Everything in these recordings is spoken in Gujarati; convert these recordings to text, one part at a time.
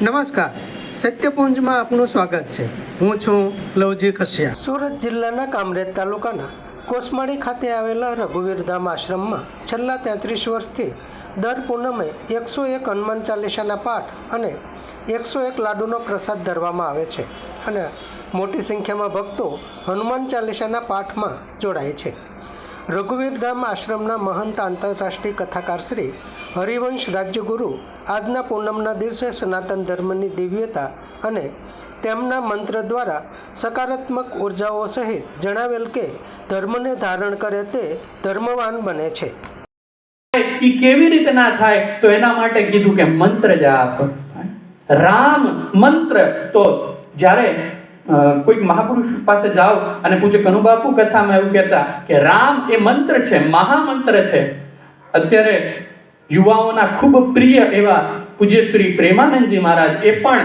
નમસ્કાર, સત્યપુંજમાં આપનું સ્વાગત છે. હું છું લવજી કશ્યા સુરત જિલ્લાના કામરેજ તાલુકાના કોસમાળી ખાતે આવેલા રઘુવીરધામ આશ્રમમાં છેલ્લા તેત્રીસ વર્ષથી દર પૂનમે એકસો એક હનુમાન ચાલીસાના પાઠ અને એકસો એક લાડુનો પ્રસાદ ધરવામાં આવે છે અને મોટી સંખ્યામાં ભક્તો હનુમાન ચાલીસાના પાઠમાં જોડાય છે. રઘુવીરધામ આશ્રમના મહંત આંતરરાષ્ટ્રીય કથાકાર શ્રી હરિવંશ રાજ્યગુરુ આજના પૂનમના દિવસે સનાતન ધર્મની દિવ્યતા અને તેમના મંત્ર દ્વારા સકારાત્મક ઉર્જાઓ સહિત જણાવેલ કે ધર્મને ધારણ કરે તે ધર્મવાન બને છે. એ કેવી રીતે ના થાય તો એના માટે કીધું કે મંત્ર જાપ. રામ મંત્ર તો જ્યારે કોઈક મહાપુરુષ પાસે જાઓ અને પૂછે, કનુબાપુ, કથામાં એવું કહેતા કે રામ એ મંત્ર છે, મહામંત્ર છે. અત્યારે યુવાઓના ખૂબ પ્રિય એવા પૂજ્ય શ્રી પ્રેમાનંદજી મહારાજ એ પણ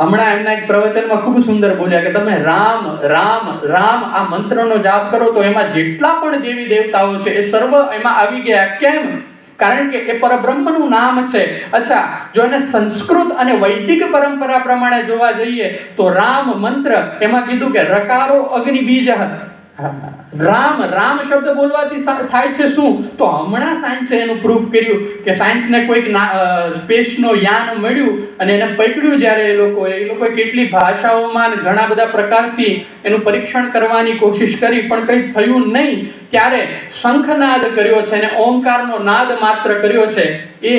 હમણાં એમના એક પ્રવચનમાં ખૂબ સુંદર બોલ્યા કે, તમે રામ રામ રામ આ મંત્રનો જાપ કરો તો એમાં જેટલા પણ દેવી દેવતાઓ છે એ સર્વ એમાં આવી ગયા. કેમ? કારણ કે એ પરબ્રહ્મનું નામ છે. અચ્છા, જો એને સંસ્કૃત અને વૈદિક પરંપરા પ્રમાણે જોવા જઈએ, તો રામ મંત્ર એમાં કીધું કે રકારો અગ્નિ બીજ રામ રામ શબ્દ બોલવાથી થાય છે શું? તો હમણાં સાયન્સે એનું પ્રૂફ કર્યું કે સાયન્સને કોઈક સ્પેસનો યાન મળ્યું અને એને પકડ્યું જ્યારે એ લોકોએ એ લોકોએ કેટલી ભાષાઓમાં ઘણા બધા પ્રકારથી એનું પરીક્ષણ કરવાની કોશિશ કરી, પણ કંઈ થયું નહીં. ત્યારે શંખનાદ કર્યો છે અને ઓમકારનો નાદ માત્ર કર્યો છે. એ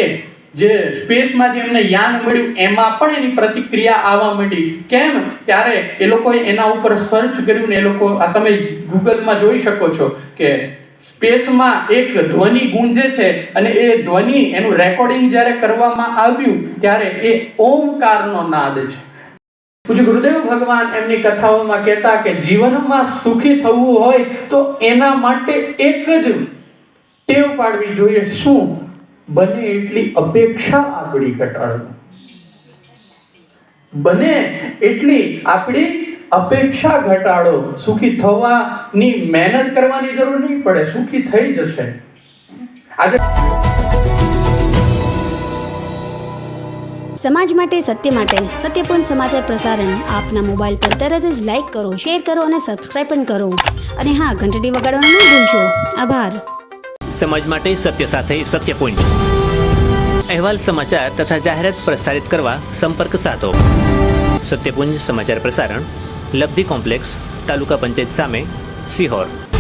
જે સ્પેસમાંથી એમને યાન મળ્યું, એમાં પણ એની પ્રતિક્રિયા આવવા માંડી. કેમ? ત્યારે એ લોકોએ એના ઉપર સર્ચ કર્યું ને એ લોકો, આ તમે ગૂગલમાં જોઈ શકો છો કે સ્પેસમાં એક ધ્વનિ ગુંજે છે અને એ ધ્વનિ એનું રેકોર્ડિંગ જ્યારે કરવામાં આવ્યું, ત્યારે એ ઓમકારનો નાદ છે. પૂજ્ય ગુરુદેવ ભગવાન એમની કથાઓમાં કહેતા કે જીવનમાં સુખી થવું હોય તો એના માટે એક જ ટેવ પાડવી જોઈએ. શું? બને એટલી અપેક્ષા આપણી ઘટાડો બને એટલી આપણી અપેક્ષા ઘટાડો. સુખી થવાની મહેનત કરવાની જરૂર નહીં પડે, સુખી થઈ જશે. આજે સમાજ માટે, સત્ય માટે, સત્યપૂર્ણ સમાચાર પ્રસારણ આપના મોબાઈલ પર તરત જ લાઈક કરો, શેર કરો અને સબસ્ક્રાઈબ પણ કરો. અને હા, ઘંટડી વગાડવાનું ન ભૂલશો. આભાર. સમાજ માટે સત્ય સાથે સત્ય પોઈન્ટ. અહેવાલ સમાચાર તથા જાહેરાત પ્રસારિત કરવા સંપર્ક સાધો. સત્યપુંજ સમાચાર પ્રસારણ, લબ્ધિ કોમ્પ્લેક્સ, તાલુકા પંચાયત સામે, સિહોર.